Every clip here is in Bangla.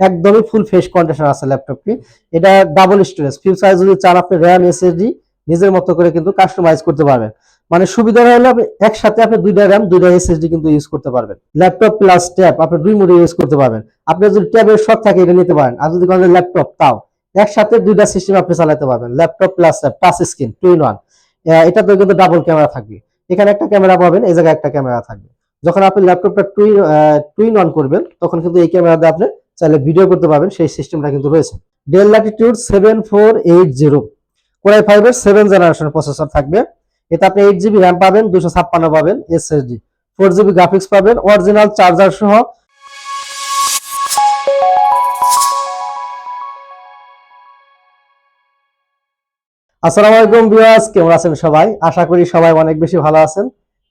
একদমই ফুল ফেস কন্ডিশন আছে ল্যাপটপটি এটা ডাবল স্টোরেজ ফিউচার যদি চান আপনি র্যাম এসএসডি নিজের মতো করে কিন্তু কাস্টমাইজ করতে পারবেন। মানে সুবিধা হলো আপনি একসাথে আপনি দুইটা র্যাম দুইটা এসএসডি কিন্তু ইউজ করতে পারবেন। ল্যাপটপ প্লাস ট্যাব আপনি দুই মোডে ইউজ করতে পারবেন। আপনি যদি ট্যাবের শখ থাকে এটা নিতে পারেন। আর যদি কোনো ল্যাপটপ তাও, একসাথে দুইটা সিস্টেম আপনি চালাতে পারবেন। Laptop plus tab touch screen two in one এটাতে কিন্তু ডাবল ক্যামেরা থাকবে। এখানে একটা ক্যামেরা পাবেন, এই জায়গায় একটা ক্যামেরা থাকবে। যখন আপনি ল্যাপটপটা টুইন টুইন অন করবেন, তখন কিন্তু এই ক্যামেরা দিয়ে আপনি চাইলে ভিডিও করতে পারবেন, সেই সিস্টেমটা কিন্তু রয়েছে। Dell Latitude seven four eight zero core i ফাইভের সেভেন প্রসেসর থাকবে। এতে আপনি এইট জিবি র্যাম পাবেন দুশো ছাপ্পান্ন পাবেন এসএসডি ফোর জিবি গ্রাফিক্স পাবেন অরিজিনাল চার্জার সহ। আসসালামু আলাইকুম ভিউয়ার্স কেমন আছেন সবাই? আশা করি সবাই অনেক বেশি ভালো আছেন।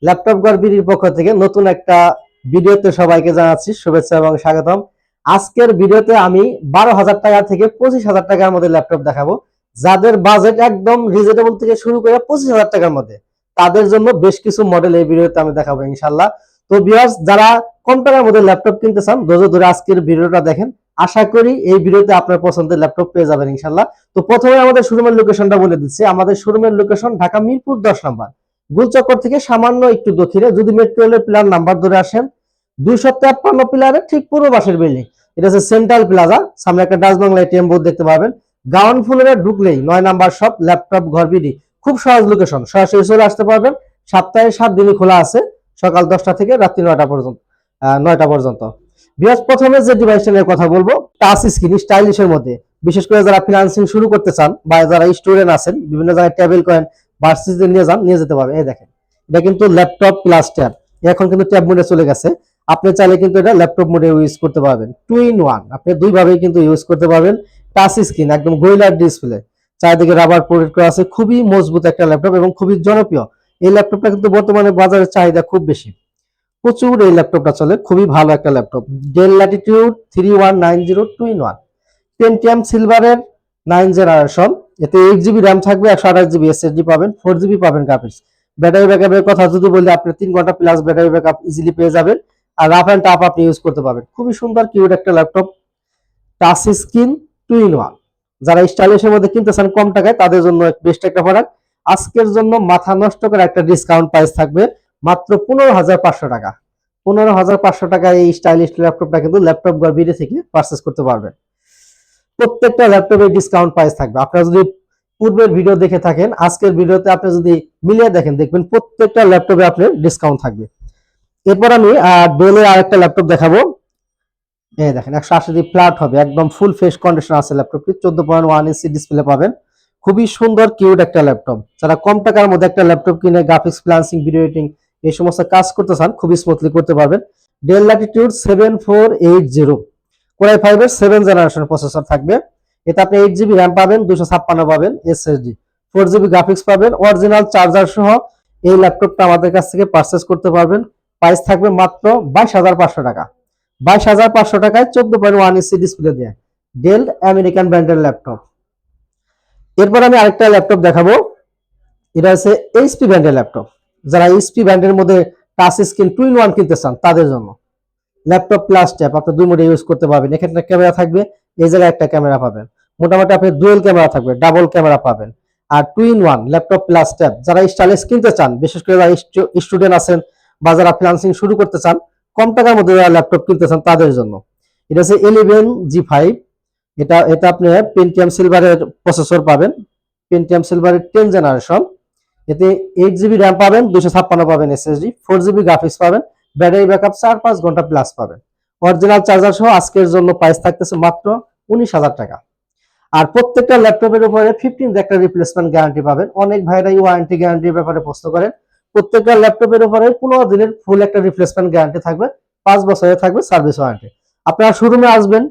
ল্যাপটপ গড়বিডির পক্ষ থেকে নতুন একটা ভিডিওতে সবাইকে জানাচ্ছি শুভেচ্ছা এবং স্বাগতম। আজকের ভিডিওতে আমি বারো হাজার টাকা থেকে পঁচিশ হাজার টাকার মধ্যে ল্যাপটপ দেখাবো। যাদের বাজেট একদম রিজনেবল থেকে শুরু করে পঁচিশ হাজার টাকার মধ্যে। তাদের জন্য বেশ কিছু মডেল এই ভিডিওতে আমি দেখাবো ইনশাল্লাহ তো ভিউয়ার্স যারা কম টাকার মধ্যে ল্যাপটপ কিনতে চান, ধৈর্য ধরে আজকের ভিডিওটা দেখেন। আশা করি এই ভিডিওতে আপনার পছন্দের ল্যাপটপ পেয়ে যাবেন ইনশাল্লাহ তো প্রথমে আমাদের শোরুমের লোকেশনটা বলে দিচ্ছি। আমাদের শোরুমের লোকেশন ঢাকা মিরপুর দশ নম্বর। গুলচক্কর থেকে সামান্য একটু দক্ষিণে, যদি মেট্রো রেলের প্লার নাম্বার ধরে আসেন দুইশো তেপ্পান্ন পিলারের ঠিক পূর্ব পাশের বিল্ডিং এটা হচ্ছে সেন্ট্রাল প্লাজা সামনে একটা ডাচ বাংলা এটিএম বোর্ড দেখতে পাবেন গ্রাউন্ড ফ্লোরে ঢুকলেই নয় নাম্বার শপ ল্যাপটপ ঘর বিডি খুব সহজ লোকেশন সরাসরি চলে আসতে পারবেন। সপ্তাহে সাত দিনই খোলা আছে, সকাল দশটা থেকে রাত্রি নয়টা পর্যন্ত নয়টা পর্যন্ত। বৃহস্প প্রথমে যে ডিভাইসটা নিয়ে কথা বলব টাচ স্ক্রিন স্টাইলিশের মধ্যে। বিশেষ করে যারা ফিনান্সিং শুরু করতে চান বা যারা স্টুডেন্ট আছেন, বিভিন্ন জায়গায় টেবিল কয়েন ভার্সিসে নিয়ে যান, নিয়ে যেতে পারবেন। এই দেখেন, এটা কিন্তু ল্যাপটপ প্লাস ট্যাব এখন কিন্তু ট্যাব মোডে চলে গেছে। আপনি চাইলে কিন্তু এটা ল্যাপটপ মোডে ইউজ করতে পারবেন। টু ইন ওয়ান আপনি দুই ভাবেই কিন্তু ইউজ করতে পারবেন। টাচ স্ক্রিন একদম গোয়েলার ডিসপ্লে চারিদিকে রাবার প্রোটেক্ট করা আছে। খুবই মজবুত একটা ল্যাপটপ এবং খুবই জনপ্রিয়। এই ল্যাপটপটা কিন্তু বর্তমানে বাজারের চাহিদা খুব বেশি। প্রচুর এই ল্যাপটপটা চলে। খুবই ভালো একটা laptop Dell Latitude three one nine zero two in one Pentium সিলভারের নাইন জেনারেশন এতে এইট জিবি র্যাম থাকবে, একশো আঠাশ জিবি এসএসডি পাবেন ফোর জিবি পাবেন গ্রাফিক্স ব্যাটারি ব্যাকআপের কথা যদি বলি, আপনি তিন ঘণ্টা প্লাস ব্যাটারি ব্যাকআপ ইজিলি পেয়ে যাবেন। আর রাফ অ্যান্ড টাফ আপনি ইউজ করতে পারবেন। খুবই সুন্দর কিউট একটা laptop touch screen two in one যারা স্টাইলিশের মধ্যে কিনতে চান কম টাকায়, তাদের জন্য বেস্ট একটা প্রোডাক্ট আজকের জন্য মাথা নষ্ট করে একটা ডিসকাউন্ট প্রাইস থাকবে মাত্র পনেরো হাজার পাঁচশো টাকা। পনেরো হাজার পাঁচশো টাকা এই স্টাইলিশ ল্যাপটপটা কিন্তু ল্যাপটপ গড়বিড়ে থেকে পারচেস করতে পারবেন। প্রত্যেকটা ল্যাপটপে ডিসকাউন্ট প্রাইস থাকবে। আপনারা যদি পূর্বের ভিডিও দেখে থাকেন, আজকের ভিডিওতে আপনি যদি মিলিয়ে দেখেন, দেখবেন প্রত্যেকটা ল্যাপটপে আপনার ডিসকাউন্ট থাকবে। এরপর আমি ডেলের আরেকটা ল্যাপটপ দেখাবো। এই দেখেন, একশো আশি ফ্ল্যাট হবে, একদম ফুল ফ্রেশ কন্ডিশন আছে ল্যাপটপটি চোদ্দ পয়েন্ট ওয়ান ইঞ্চি ডিসপ্লে পাবেন। খুবই সুন্দর কিউট একটা ল্যাপটপ যারা কম টাকার মধ্যে একটা ল্যাপটপ কিনে গ্রাফিক্স প্লান্সিং ভিডিও এডিটিং এই সমস্ত কাজ করতে চান, খুবই স্মুথলি করতে পারবেন। Dell Latitude seven four eight zero core i ফাইভের সেভেন জেনারেশন প্রসেসর থাকবে। এতে আপনি এইট জিবি র্যাম পাবেন দুশো ছাপ্পান্ন পাবেন এসএসডি ফোর জিবি গ্রাফিক্স পাবেন। অরিজিনাল চার্জার সহ এই ল্যাপটপটা আমাদের কাছ থেকে পারচেস করতে পারবেন। প্রাইস থাকবে মাত্র বাইশ হাজার পাঁচশো টাকা। বাইশ হাজার পাঁচশো টাকায় চোদ্দ পয়েন্ট ওয়ান ইসি ডিসপ্লে দিয়ে ডেল আমেরিকান ব্র্যান্ডের ল্যাপটপ এরপর আমি আরেকটা ল্যাপটপ দেখাবো। এটা হচ্ছে এইচপি ব্র্যান্ডের ল্যাপটপ যারা এইচপি ব্র্যান্ডের মধ্যে touch screen two in one কিনতে চান, তাদের জন্য। ল্যাপটপ প্লাস ট্যাব আপনি দুই মোডে ইউজ করতে পারবেন। এখানে ক্যামেরা থাকবে, এই জায়গায় একটা ক্যামেরা পাবেন। মোটামুটি আপনি ডুয়েল ক্যামেরা থাকবে ডাবল ক্যামেরা পাবেন। আর two in one laptop plus tab যারা স্টাইলিশ কিনতে চান, বিশেষ করে যারা স্টুডেন্ট আছেন বা যারা শুরু করতে চান, কম টাকার মধ্যে যারা ল্যাপটপ কিনতে চান, তাদের জন্য। এটা হচ্ছে ইলেভেন জি ফাইভ এটা এটা আপনি পেন্টিয়াম সিলভারের প্রসেসর পাবেন। পেন্টিয়াম সিলভারের টেন জেনারেশন এতে এইট জিবি র্যাম পাবেন দুশো ছাপ্পান্ন পাবেন এসএসডি ফোর জিবি গ্রাফিক্স পাবেন ব্যাটারি ব্যাকআপ চার পাঁচ ঘণ্টা প্লাস পাবেন। অরিজিনাল চার্জার সহ আজকের জন্য প্রাইস থাকতেছে মাত্র উনিশ হাজার টাকা। আর প্রত্যেকটা ল্যাপটপের উপরে ফিফটিন একটা রিপ্লেসমেন্ট গ্যারান্টি পাবেন। অনেক ভাইরাই ওয়ারেন্টি গ্যারান্টির ব্যাপারে প্রশ্ন করেন প্রত্যেকটা ল্যাপটপের উপরে পনেরো দিনের ফুল একটা রিপ্লেসমেন্ট গ্যারান্টি থাকবে, পাঁচ বছরের থাকবে সার্ভিস ওয়ারেন্টি আপনারা শোরুমে আসবেন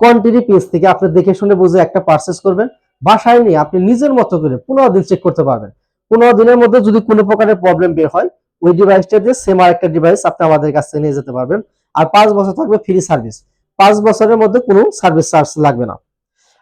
কোয়ান্টিটি পেজ থেকে আপনি দেখে শুনে বুঝে একটা পারচেস করবেন, বাসায় নিয়ে আপনি নিজের মতো করে পনেরো দিন চেক করতে পারবেন। পনেরো দিনের মধ্যে যদি কোনো প্রকারের প্রবলেম বের হয়, ওই ডিভাইসটা দিয়ে সেম আরেকটা ডিভাইস আপনি আমাদের কাছ নিয়ে যেতে পারবেন। আর পাঁচ বছর থাকবে ফ্রি সার্ভিস পাঁচ বছরের মধ্যে কোনো সার্ভিস চার্জ লাগবে না।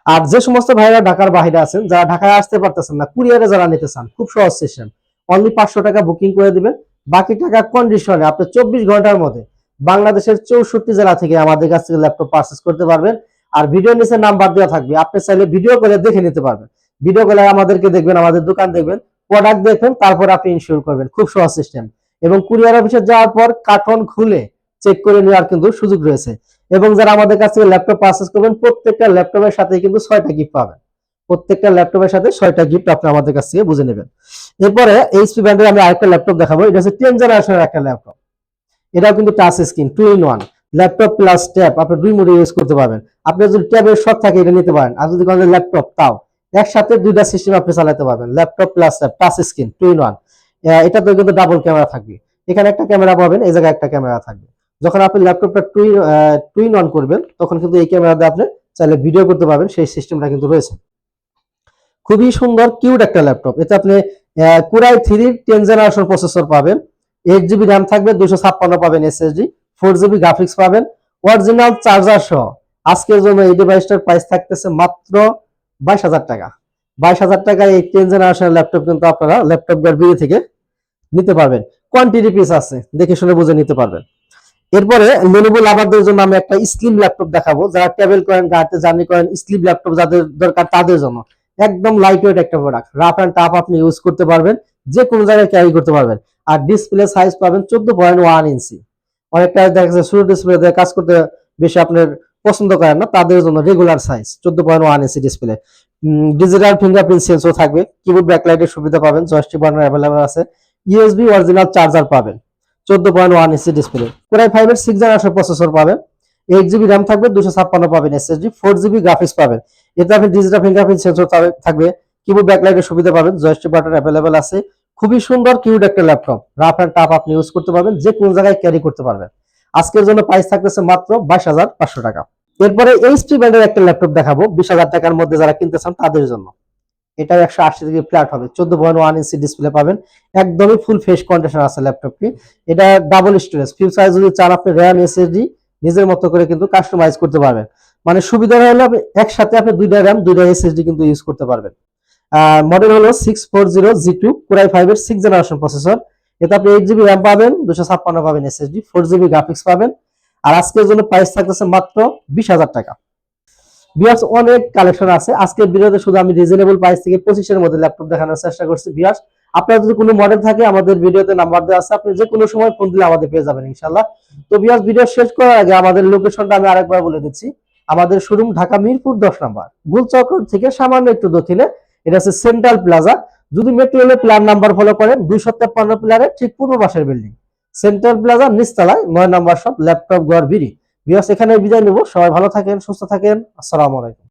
আর যে সমস্ত ভাইরা ঢাকার বাইরে আছেন, যারা ঢাকায় আসতে পারতেছেন না কুরিয়ারে যারা নিতে চান, খুব সহজ সিস্টেম অনলি পাঁচশো টাকা বুকিং করে দিবেন। বাকি টাকা কন্ডিশনে আপনি চব্বিশ ঘণ্টার মধ্যে বাংলাদেশের চৌষট্টি জেলা থেকে আমাদের কাছ থেকে ল্যাপটপ পারচেস করতে পারবেন। আর ভিডিও নিচে নাম্বার দেওয়া থাকবে। আপনি চাইলে ভিডিও কলে দেখে নিতে পারবেন। ভিডিও কলে আমাদেরকে দেখবেন, আমাদের দোকান দেখবেন প্রোডাক্ট দেখবেন, তারপর আপনি ইনশিওর করবেন। খুব সহজ সিস্টেম এবং কুরিয়ার অফিসে যাওয়ার পর কার্টন খুলে চেক করে নেওয়ার কিন্তু সুযোগ রয়েছে। এবং যারা আমাদের কাছ থেকে ল্যাপটপ পারচেস করবেন, প্রত্যেকটা ল্যাপটপের সাথে কিন্তু ছয়টা গিফট পাবেন। প্রত্যেকটা ল্যাপটপের সাথে ছয়টা গিফট আপনি আমাদের কাছ থেকে বুঝে নেবেন। এরপরে এইচপি ব্র্যান্ডের আমি আরেকটা ল্যাপটপ দেখাবো। এটা হচ্ছে টেন জেনারেশনের একটা ল্যাপটপ। এটাও কিন্তু touch screen, two in one. Laptop plus tab, আপনি দুই মোডে ইউজ করতে পারবেন। আপনি যদি ট্যাবের শখ থাকে এটা নিতে পারেন। আর যদি কোনো ল্যাপটপ তাও, একসাথে দুইটা সিস্টেম আপনি চালাতে পারবেন। Laptop plus tab, touch screen, two in one. এটাতে কিন্তু ডাবল ক্যামেরা থাকবে। এখানে একটা ক্যামেরা পাবেন, এই জায়গায় একটা ক্যামেরা থাকবে। যখন আপনি ল্যাপটপটা টুই টুইন অন করবেন, তখন কিন্তু এই ক্যামেরা দিয়ে আপনি চাইলে ভিডিও করতে পারবেন। সেই সিস্টেমটা কিন্তু রয়েছে। খুবই সুন্দর কিউট একটা ল্যাপটপ এতে আপনি core i three ten generation processor পাবেন এইট জিবি র্যাম থাকবে দুশো ছাপ্পান্ন পাবেন এসএসডি ফোর জিবি গ্রাফিক্স পাবেন অরিজিনাল চার্জার সহ। আজকের জন্য এই ডিভাইসটার প্রাইস থাকতেছে মাত্র বাইশ হাজার টাকা। বাইশ হাজার টাকায় এই টেন জেনারেশন ল্যাপটপ কিন্তু আপনারা ল্যাপটপ বিড়ি থেকে নিতে পারবেন। কোয়ান্টিটি পিস আছে, দেখে শুনে বুঝে নিতে পারবেন। এরপরে লেনোভো লাভারদের জন্য আমি একটা স্লিম ল্যাপটপ দেখাবো, যারা ট্রাভেল করেন গাড়িতে জার্নি করেন স্লিম ল্যাপটপ যাদের দরকার তাদের জন্য। একদম লাইট ওয়েট একটা প্রোডাক্ট রাফ অ্যান্ড টাফ আপনি ইউজ করতে পারবেন যে কোনো জায়গায় ক্যারি করতে পারবেন। আর ডিসপ্লে সাইজ পাবেন চোদ্দ পয়েন্ট ওয়ান ইঞ্চি অনেকটা দেখা যাচ্ছে ছোট ডিসপ্লে দিয়ে কাজ করতে বেশি আপনার পছন্দ করেন না, তাদের জন্য রেগুলার সাইজ চোদ্দ point one inch display digital fingerprint সেন্সও থাকবে কিবোর্ড ব্যাকলাইটের সুবিধা পাবেন জয়স্টিক বাটন অ্যাভেলেবল আছে। ইউএসবি অরিজিনাল চার্জার পাবেন, চোদ্দ point one inch display core i ফাইভের সিক্স জেনারেশন প্রসেসর পাবেন। এইট জিবি র্যাম থাকবে, দুশো ছাপ্পান্ন পাবেন এসএসডি ফোর জিবি গ্রাফিক্স পাবেন। এতে আপনি ডিজিটাল ফিঙ্গারপ্রিন্ট সেন্সর থাকবে। কিবোর্ড ব্যাকলাইটের সুবিধা পাবেন জয়স্টিক বাটন অ্যাভেলেবল আছে। খুবই সুন্দর কিউট একটা ল্যাপটপ রাফ অ্যান্ড টাফ আপনি ইউজ করতে পারবেন, যে কোনো জায়গায় ক্যারি করতে পারবেন। আজকের জন্য প্রাইস থাকতেছে মাত্র বাইশ হাজার পাঁচশো টাকা। এরপরে এইচপি ব্র্যান্ডের একটা ল্যাপটপ দেখাবো, বিশ হাজার টাকার মধ্যে যারা কিনতে চান তাদের জন্য। এটা একশো আশি ডিগ্রি ফ্ল্যাট হবে, চোদ্দ পয়েন্ট ওয়ান ইঞ্চি ডিসপ্লে পাবেন। একদমই ফুল ফেস কন্ডিশন আছে ল্যাপটপটি এটা ডাবল স্টোরেজ ফিউচার যদি চান আপনি র্যাম এসএসডি নিজের মতো করে কিন্তু কাস্টমাইজ করতে পারবেন। মানে সুবিধা হলো একসাথে আপনি দুইটা র্যাম দুইটা এসএসডি কিন্তু ইউজ করতে পারবেন। মডেল হলো six four zero G two core i five এর সিক্স জেনারেশন প্রসেসর এতে আপনি এইট জিবি র্যাম পাবেন দুশো ছাপ্পান্ন পাবেন এসএসডি ফোর জিবি গ্রাফিক্স পাবেন। আর আজকের জন্য প্রাইস থাকতেছে মাত্র বিশ হাজার টাকা। বিয়ার্স অনেক কালেকশন আছে। আজকের ভিডিওতে শুধু আমি রিজনেবল প্রাইস থেকে পঁচিশের মধ্যে ল্যাপটপ দেখানোর চেষ্টা করছি। বিয়ার্স আপনার যদি কোনো মডেল থাকে, আমাদের ভিডিওতে নাম্বার দেওয়া আছে, আপনি যে কোনো সময় ফোন দিলে আমাদের পেয়ে যাবেন ইনশাল্লাহ তো বিয়ার্স ভিডিও শেষ করার আগে আমাদের লোকেশনটা আমি আরেকবার বলে দিচ্ছি। আমাদের শোরুম ঢাকা মিরপুর দশ নাম্বার। গুলচক্র থেকে সামান্য একটু দক্ষিণে, এটা হচ্ছে সেন্ট্রাল প্লাজা যদি মেট্রো রেলের প্ল্যান নাম্বার ফলো করেন, দুইশো তেপ্পান্ন প্লারের ঠিক পূর্ব পাশের বিল্ডিং সেন্ট্রাল প্লাজা নিচতলায়, নয় নাম্বার সব ল্যাপটপ গড় বিড়ি। বিয়াস এখানে বিদায় নেব। সবাই ভালো থাকেন, সুস্থ থাকেন। আসসালামু আলাইকুম।